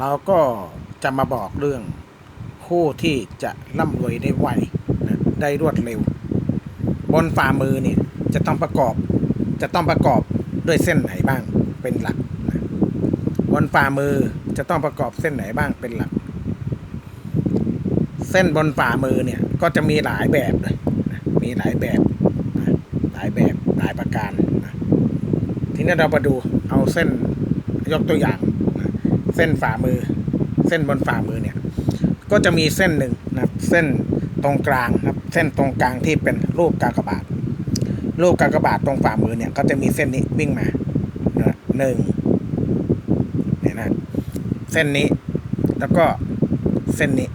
เราก็จะมาบอกเรื่องผู้ที่จะร่ำรวยได้ไวนะได้รวดเร็ว บนฝ่ามือเนี่ยจะต้องประกอบจะต้องประกอบด้วยเส้นไหนบ้างเป็นหลักนะบนฝ่ามือจะต้องประกอบเส้นไหนบ้างเป็นหลัก เส้นบนฝ่ามือเนี่ยก็จะมีหลายแบบเลยนะมีหลายแบบนะหลายแบบหลายประการนะทีนี้เรามาดูเอาเส้นยกตัวอย่าง ส้นฝ่ามือ เส้นบนฝ่ามือเนี่ย ก็จะมีเส้นหนึ่งนะเส้นตรงกลางนะเส้นตรงกลางที่เป็นรูปกากบาท รูปกากบาทตรงฝ่ามือเนี่ยก็จะมีเส้นนี้วิ่งมาหนึ่งเนี่ยนะเส้นนี้ แล้วก็เส้นนี้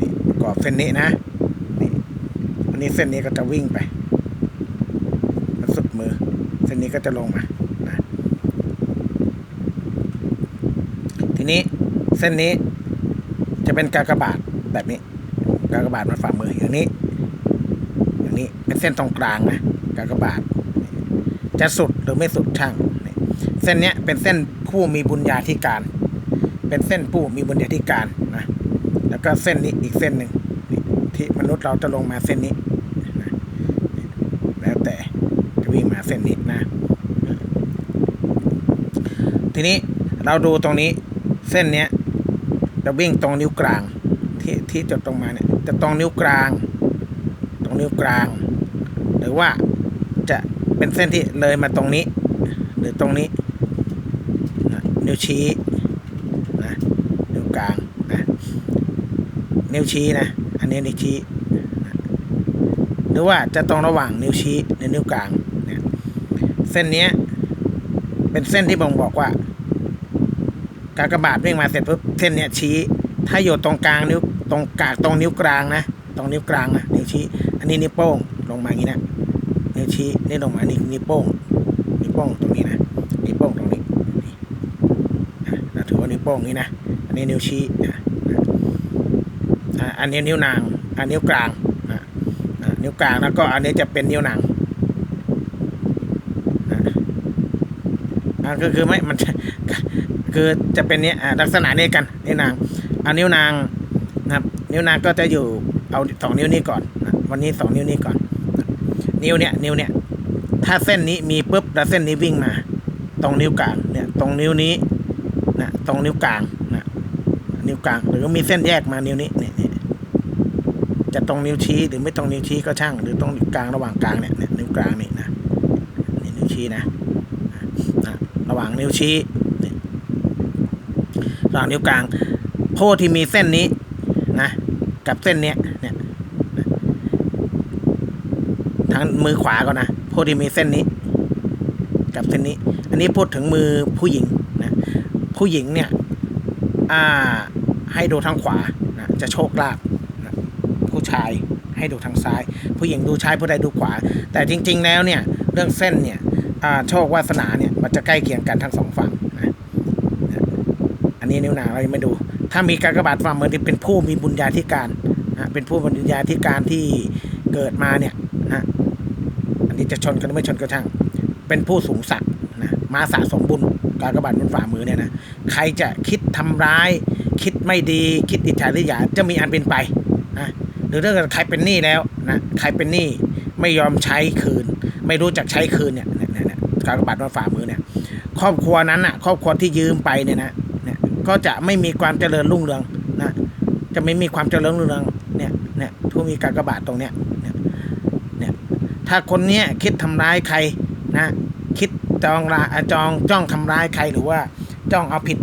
นี่ประกอบเส้นนี้นะนี่อันนี้เส้นนี้ก็จะวิ่งไปมันสุดมือ เส้นนี้ก็จะลงมานะ ทีนี้เส้นนี้จะเป็นกากบาทแบบนี้ กากบาทมันฝ่ามืออย่างนี้ อย่างนี้เป็นเส้นตรงกลางนะกากบาท จะสุดหรือไม่สุดช่างเส้นนี้เป็นเส้นผู้มีบุญญาธิการ เป็นเส้นผู้มีบุญญาธิการนะแล้วก็เส้นนี้อีกเส้นหนึ่งที่มนุษย์เราจะลงมาเส้นนี้นะแล้วแต่จะวิ่งมาเส้นนี้นะ ทีนี้เราดูตรงนี้ เส้นเนี้ยจะวิ่งตรงนิ้วกลางที่ที่จดตรงมาเนี่ยจะตรงนิ้วกลาง ตรงนิ้วกลาง หรือว่าจะเป็นเส้นที่เลยมาตรงนี้ หรือตรงนี้นะนิ้วชี้นะนิ้วกลางนะนิ้วชี้นะอันนี้นิ้วชี้นะหรือว่าจะตรงระหว่างนิ้วชี้ในนิ้วกลางเนี่ยเส้นนี้เป็นเส้นที่บ่งบอกว่า กากบาทวิ่งมาเสร็จปุ๊บเส้นเนี้ยชี้ ถ้าอยู่ตรงกลางนิ้วตรงกางตรงนิ้วกลางนะตรงนิ้วกลางนะนิ้วชี้ อันนี้นิ้วโป้งลงมาอย่างนี้นะนิ้วชี้นี่ลงมานี่นิ้วโป้งนิ้วโป้งตรงนี้นะนิ้วโป้งตรงนี้นี่นะเราถือว่านิ้วโป้งนี้นะอันนี้นิ้วชี้นะนะอะอันนี้นิ้วนาง อันนิ้วกลางนะนะนิ้วกลางแล้วก็อันนี้จะเป็นนิ้วนางอ่าก็คือไม่มัน คือจะเป็นเนี้ยลักษณะนี้กันนิ้วนางเอานิ้วนางนะครับ นิ้วนางก็จะอยู่เอาสองนิ้วนี้ก่อนนะวันนี้สองนิ้วนี้ก่อน นิ้วเนี้ยนิ้วเนี้ยถ้าเส้นนี้มีปุ๊บแล้วเส้นนี้วิ่งมา ตรงนิ้วกลางเนี่ยตรงนิ้วนี้นะตรงนิ้วกลางนะนิ้วกลาง หรือมีเส้นแยกมานิ้วนี้เนี่ยเนี่ยจะตรงนิ้วชี้หรือไม่ตรงนิ้วชี้ก็ช่าง หรือตรงกลางระหว่างกลางเนี่ยเนี่ยนิ้วกลางนี่นะนี่นิ้วชี้นะนะระหว่างนิ้วชี้ นี่ระหว่างนิ้วกลางโพที่มีเส้นนี้นะ กับเส้นเนี้ยเนี่ยทางมือขวาก่อนนะโพที่มีเส้นนี้ กับเส้นนี้ อันนี้พูดถึงมือผู้หญิงนะผู้หญิงเนี่ย อ่า ให้ดูทางขวานะจะโชคลาภนะผู้ชายให้ดูทางซ้าย ผู้หญิงดูชายผู้ใดดูขวา แต่จริง ๆ แล้วเนี่ย เรื่องเส้นเนี่ยโชควาสนาเนี่ยมันจะใกล้เคียงกันทั้งสองฝั่งนะ อันนี้นิ้วนางเรายังไม่ดู ถ้ามีกากบาทฝ่ามือที่เป็นผู้มีบุญญาธิการนะเป็นผู้มีบุญญาธิการที่เกิดมาเนี่ยนะอันนี้จะชนกันไม่ชนก็ช่าง เป็นผู้สูงศักดิ์นะมาสะสมบุญกากบาทบนฝ่ามือเนี่ยนะใครจะคิดทำร้าย คิดไม่ดีคิดอิจฉาริยาจะมีอันเป็นไปนะหรือถ้าเกิดใครเป็นหนี้แล้วนะใครเป็นหนี้ไม่ยอมใช้คืน ไม่รู้จักใช้คืนเนี่ยเนี่ยเนี่ยกากบาทบนฝ่ามือเนี่ยครอบครัวนั้นอะครอบครัวที่ยืมไปเนี่ยนะ ก็จะไม่มีความเจริญรุ่งเรืองนะ จะไม่มีความเจริญรุ่งเรืองเนี่ยเนี่ยผู้มีการกระบาทตรงเนี้ยเนี่ยเนี่ยถ้าคนเนี้ยคิดทำร้ายใครนะ คิดจองลาจองจ้องทำร้ายใครหรือว่าจ้องเอาผิด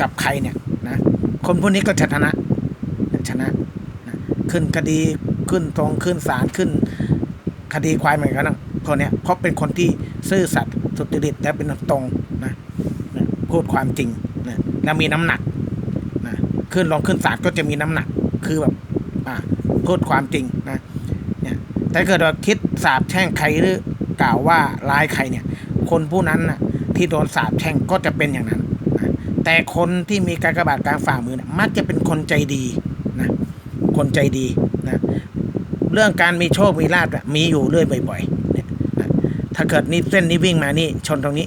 กับใครเนี่ยนะคนพวกนี้ก็ชนะชนะนะขึ้นคดีขึ้นตรงขึ้นศาลขึ้นคดีควายเหมือนกันนะคนเนี้ยเพราะเป็นคนที่ซื่อสัตย์สุจริตและเป็นตรงนะนะพูดความจริง นะแล้วมีน้ำหนักนะขึ้นลงขึ้นศาลก็จะมีน้ำหนักคือแบบอ่าพูดความจริงนะเนี่ยแต่เกิดว่าคิดสาบแช่งใครหรือกล่าวว่าร้ายใครเนี่ย คนผู้นั้นนะที่โดนสาบแช่งก็จะเป็นอย่างนั้นนะแต่คนที่มีการกระบาดกลางฝ่ามือนะมักจะเป็นคนใจดีนะคนใจดีนะเรื่องการมีโชคมีลาบมีอยู่เรื่อยบ่อยๆเนี่ยนะถ้าเกิดนี่เส้นนี้วิ่งมานี่ชนตรงนี้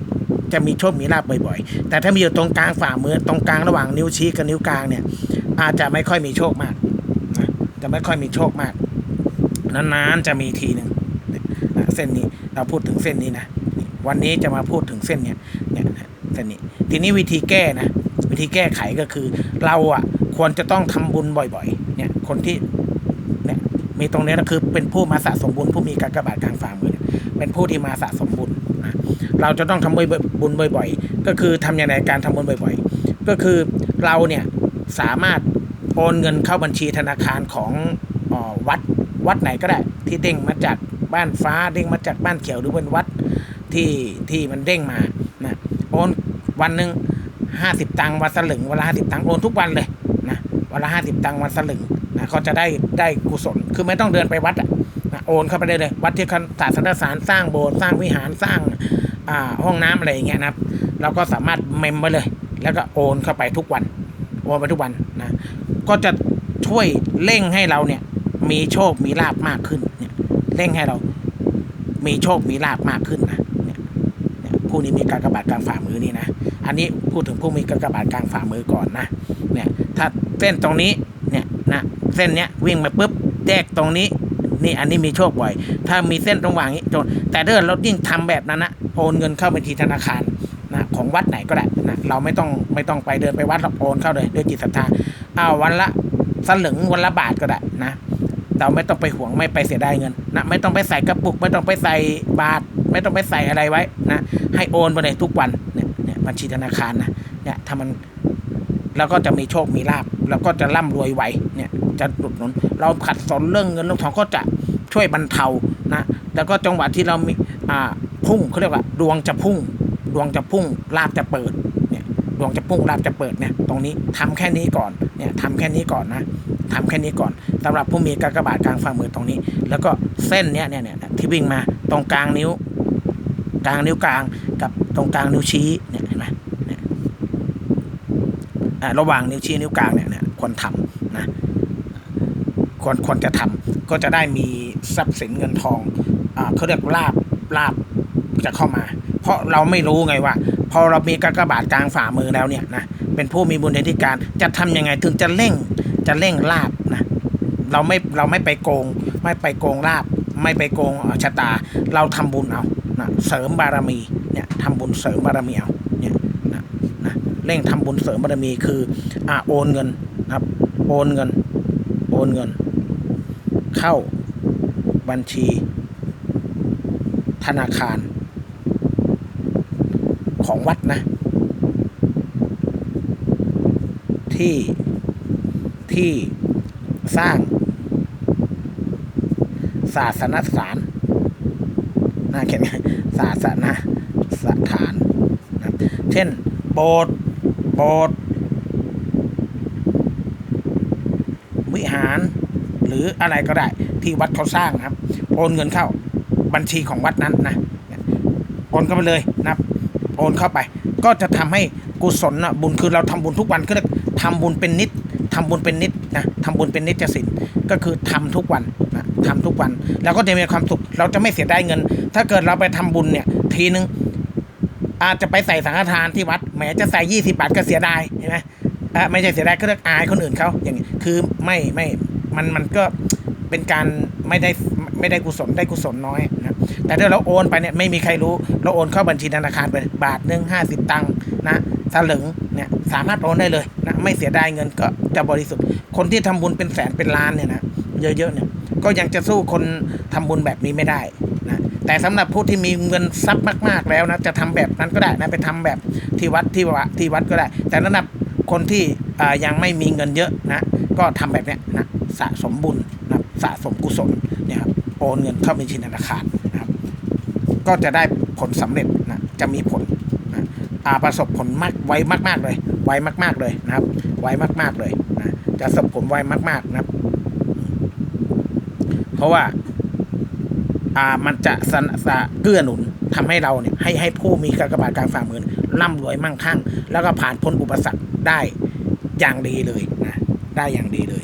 จะมีโชคมีลาบบ่อยๆ แต่ถ้ามีอยู่ตรงกลางฝ่ามือตรงกลางระหว่างนิ้วชี้กับนิ้วกลางเนี่ย อาจจะไม่ค่อยมีโชคมาก จะไม่ค่อยมีโชคมาก นานๆจะมีทีหนึ่งเส้นนี้เราพูดถึงเส้นนี้นะวันนี้จะมาพูดถึงเส้นเนี้ยเนี่ยเส้นนี้ทีนี้วิธีแก้นะวิธีแก้ไขก็คือ เราอะควรจะต้องทำบุญบ่อยๆ เนี่ยคนที่เนี่ยมีตรงนี้นะคือเป็นผู้มาสะสมบุญผู้มีกากบาทกลางฝ่ามือเนี่ยเป็นผู้ที่มาสะสมบุญนะ เราจะต้องทำบุญบ่อยๆ ก็คือทำอย่างไรการทำบุญบ่อยๆ ก็คือเราเนี่ยสามารถโอนเงินเข้าบัญชีธนาคารของออวัดวัดไหนก็ได้ ที่เด้งมาจากบ้านฟ้าเด้งมาจากบ้านเขียวหรือเป็นวัดที่ที่มันเด้งมานะโอนวันหนึ่งห้าสิบตังค์วันสลึงวันละห้าสิบตังค์โอนทุกวันเลยนะวันละห้าสิบตังค์วันสลึงนะเขาจะได้ได้กุศลคือไม่ต้องเดินไปวัดอะนะโอนเข้าไปได้เลย วัดที่เขาศาสนสานสร้างโบสถ์สร้างวิหารสร้าง ห้องน้ำอะไรอย่างเงี้ยนะครับ เราก็สามารถเมมไปเลย แล้วก็โอนเข้าไปทุกวันโอนไปทุกวันนะก็จะช่วยเร่งให้เราเนี่ย มีโชคมีลาบมากขึ้นเนี่ยเร่งให้เรา มีโชคมีลาบมากขึ้นนะเนี่ยผู้นี้มีการกระบาดกลางฝ่ามือนี่นะอันนี้พูดถึงผู้มีกระบาดกลางฝ่ามือก่อนนะเนี่ยถ้าเส้นตรงนี้เนี่ยนะเส้นเนี้ยวิ่งมาปุ๊บแยกตรงนี้ นี่อันนี้มีโชคบ่อย ถ้ามีเส้นตรงว่างนี้จนแต่ถ้าเรายิ่งทำแบบนั้นนะโอนเงินเข้าบัญชีธนาคารนะของวัดไหนก็ได้นะเราไม่ต้องไม่ต้องไปเดินไปวัดหรอกโอนเข้าเลยด้วยจิตศรัทธาเอาวันละสลึงวันละบาทก็ได้นะเราไม่ต้องไปห่วงไม่ไปเสียดายเงินนะไม่ต้องไปใส่กระปุก ไม่ต้องไปใส่บาท ไม่ต้องไปใส่อะไรไว้นะให้โอนไปเลยทุกวันเนี่ยเนี่ยบัญชีธนาคารนะเนี่ยถ้ามัน แล้วก็จะมีโชคมีลาบแล้วก็จะร่ำรวยไวเนี่ยจะหลุดหนุน เราขัดสนเรื่องเงินเรื่องทองก็จะช่วยบรรเทานะแล้วก็จังหวะที่เรามีอ่าพุ่งเขาเรียกว่า ดวงจะพุ่ง ดวงจะพุ่งลาบจะเปิดเนี่ยดวงจะพุ่งลาบจะเปิดเนี่ยตรงนี้ทำแค่นี้ก่อนเนี่ยทำแค่นี้ก่อนนะทำแค่นี้ก่อนสำหรับผู้มีกากบาทกลางฝ่ามือตรงนี้ แล้วก็เส้นเนี้ยเนี่ยเนี่ยที่วิ่งมาตรงกลางนิ้ว กลางนิ้วกลางกับตรงกลางนิ้วชี้เนี่ยเห็นไหม ระหว่างนิ้วชี้นิ้วกลางเนี่ยเนี่ยควรทำนะควรควรจะทำก็จะได้มีทรัพย์สินเงินทองอ่าเขาเรียกลาบลาบจะเข้ามา เพราะเราไม่รู้ไงว่า พอเรามีกากบาทกลางฝ่ามือแล้วเนี่ยนะเป็นผู้มีบุญในที่การจะทำยังไงถึงจะเร่งจะเร่งลาบนะเราไม่เราไม่ไปโกง ไม่ไปโกงลาบ ไม่ไปโกงชะตา เราทำบุญเอานะเสริมบารมีเนี่ยทำบุญเสริมบารมีเอา เร่งทำบุญเสริมบารมีคืออ่าโอนเงินนะครับ โอนเงิน โอนเงิน เข้าบัญชี ธนาคาร ของวัดนะ ที่ที่สร้าง ศาสนสถานน่าเขียนไงศาสนสถานนะเช่นโบสถ์ โบสถ์วิหาร หรืออะไรก็ได้ที่วัดเขาสร้างนะครับ โอนเงินเข้าบัญชีของวัดนั้นนะโอนเข้าไปเลยนะโอนเข้าไป ก็จะทำให้กุศลนะบุญคือเราทำบุญทุกวันก็เรียกทำบุญเป็นนิดทำบุญเป็นนิดนะทำบุญเป็นนิจสินก็คือทำทุกวันนะทำทุกวัน แล้วก็จะมีความสุข เราจะไม่เสียดายเงิน ถ้าเกิดเราไปทำบุญเนี่ยทีนึง อาจจะไปใส่สังฆทานที่วัดแหมจะใส่ยี่สิบาทก็เสียดายเห็นไหมอะไม่ใช่เสียดายก็เรียกอายคนอื่นเขาอย่างนี้คือไม่ไม่มันมันก็เป็นการไม่ได้ไม่ได้กุศลได้กุศลน้อยนะแต่ถ้าเราโอนไปเนี่ยไม่มีใครรู้ เราโอนเข้าบัญชีธนาคารไปบาทหนึ่งห้าสิบตังค์นะสลึงเนี่ยสามารถโอนได้เลยนะไม่เสียดายเงินก็จะบริสุทธิ์ คนที่ทำบุญเป็นแสนเป็นล้านเนี่ยนะเยอะๆเนี่ยก็ยังจะสู้คนทำบุญแบบนี้ไม่ได้ แต่สำหรับผู้ที่มีเงินทรัพย์มาก ๆแล้วนะจะทำแบบนั้นก็ได้นะไปทำแบบที่วัดที่วะที่วัดก็ได้ แต่สำหรับคนที่ยังไม่มีเงินเยอะนะก็ทำแบบเนี้ยนะสะสมบุญนะสะสมกุศลเนี่ยครับโอนเงินเข้าบัญชีธนาคารนะครับ ก็จะได้ผลสำเร็จนะจะมีผลนะอาประสบผลมากไวมาก ๆเลย ไวมาก ๆเลยนะครับ ไวมาก ๆเลยนะจะประสบผลไวมากๆนะครับ เพราะว่า อ่ามันจะสนสะเกื้อหนุนทำให้เราเนี่ยให้ให้ผู้มีกากบาทกลางฝ่ามือร่ำรวยมั่งคั่ง แล้วก็ผ่านพ้นอุปสรรคได้อย่างดีเลยนะได้อย่างดีเลย